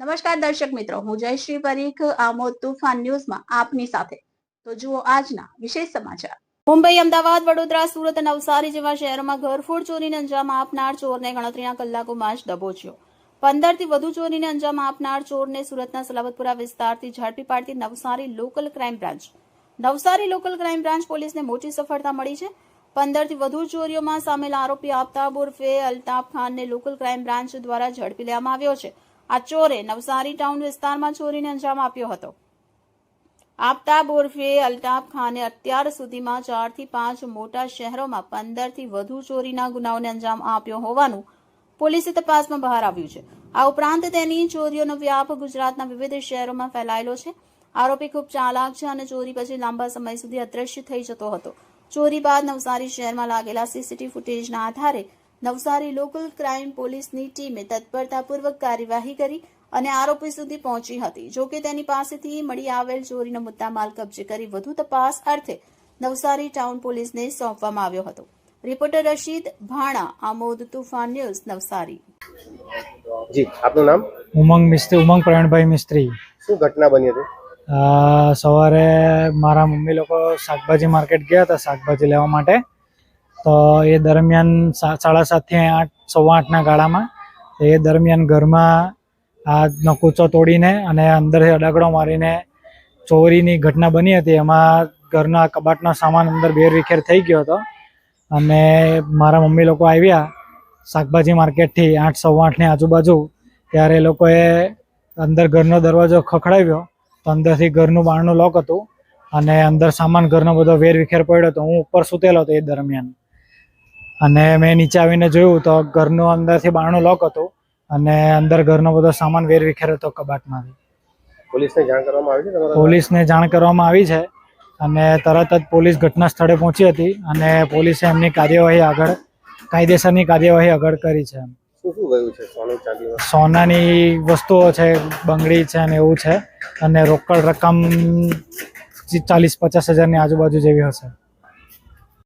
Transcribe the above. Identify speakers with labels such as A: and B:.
A: નમસ્કાર દર્શક મિત્રો, હું જયશ્રી પરીખ, આમોદ તુફાન ન્યૂઝમાં આપની સાથે. તો જુઓ આજના વિશેષ સમાચાર. મુંબઈ, અમદાવાદ, વડોદરા, સુરત નવસારી જેવા શહેરોમાં ઘરફોડ ચોરીને અંજામ આપનાર ચોરને ગણતરીના કલાકોમાં જ દબોચ્યો પંદરથી વધુ ચોરીને અંજામ આપનાર ચોરને સુરતના સલાબતપુરા વિસ્તારથી ઝડપી પાડતી Navsari local crime branch. Navsari local crime branch પોલીસને મોટી સફળતા મળી છે. પંદરથી વધુ ચોરીઓમાં સામેલ આરોપી આફતાબ ઉર્ફે અલ્તાફ ખાનને લોકલ ક્રાઇમ બ્રાન્ચ દ્વારા ઝડપી લેવામાં આવ્યો છે. આ ચોરે નવસારી ટાઉન વિસ્તારમાં ચોરીને અંજામ આપ્યો હતો. આફતાબ ઉર્ફે અલ્તાફ ખાને અત્યાર સુધીમાં ચારથી પાંચ મોટા શહેરોમાં પંદરથી વધુ ચોરીના ગુનાઓને અંજામ આપ્યો હોવાનું પોલીસે તપાસમાં બહાર આવ્યું છે. આ ઉપરાંત તેની ચોરીઓનો વ્યાપ ગુજરાતના વિવિધ શહેરોમાં ફેલાયેલો છે. આરોપી ખૂબ ચાલાક છે અને ચોરી પછી લાંબા સમય સુધી અદ્રશ્ય થઈ જતો હતો. ચોરી બાદ નવસારી શહેરમાં લાગેલા સીસીટીવી ફૂટેજના આધારે નવસારી લોકલ ક્રાઇમ પોલીસની ટીમે તત્પરતાપૂર્વક કાર્યવાહી કરી અને આરોપી સુધી પહોંચી હતી. જોકે તેની પાસેથી મળી આવેલ ચોરીનો મુદ્દામાલ કબજે કરી વધુ તપાસ અર્થે નવસારી ટાઉન પોલીસને સોંપવામાં આવ્યો હતો. Reporter Rashid Bhana Amod Toofan news Navsari.
B: જી આપનું નામ?
C: ઉમંગ મિસ્ત્રી ઉમંગ પ્રવીણભાઈ મિસ્ત્રી.
B: શું ઘટના બની હતી?
C: સવારે મારા મમ્મી લોકો શાકભાજી માર્કેટ ગયા હતા શાકભાજી લેવા માટે. તો એ દરમિયાન સાડા સાતથી આઠ, સવા આઠના ગાળામાં એ દરમિયાન ઘરમાં આ નકુચો તોડીને અને અંદરથી અડાગડો મારીને ચોરીની ઘટના બની હતી. એમાં ઘરના કબાટનો સામાન અંદર બેર વિખેર થઈ ગયો હતો અને મારા મમ્મી લોકો આવ્યા શાકભાજી માર્કેટથી આઠ, સવા આઠની આજુબાજુ. ત્યારે એ લોકોએ અંદર ઘરનો દરવાજો ખખડાવ્યો તો અંદરથી ઘરનું બારણું લોક હતું અને અંદર સામાન ઘરનો બધો વેર વિખેર પડ્યો હતો. હું ઉપર સૂતેલો હતો એ દરમિયાન. અને મેં નીચે આવીને જોયું તો ઘરનું અંદરથી બારણું લોક હતું અને અંદર ઘરનો બધો સામાન વેર વિખેર હતો કબાટમાંથી.
B: પોલીસને જાણ કરવામાં આવી છે
C: પોલીસને જાણ કરવામાં આવી છે અને તરત જ પોલીસ ઘટના સ્થળે પહોંચી હતી અને પોલીસે એમની કાર્યવાહી આગળ કાયદેસરની કાર્યવાહી આગળ કરી છે સોનાની વસ્તુઓ છે બંગડી છે અને એવું છે અને રોકડ રકમ ચાલીસ પચાસ હજારની આજુબાજુ જેવી હશે.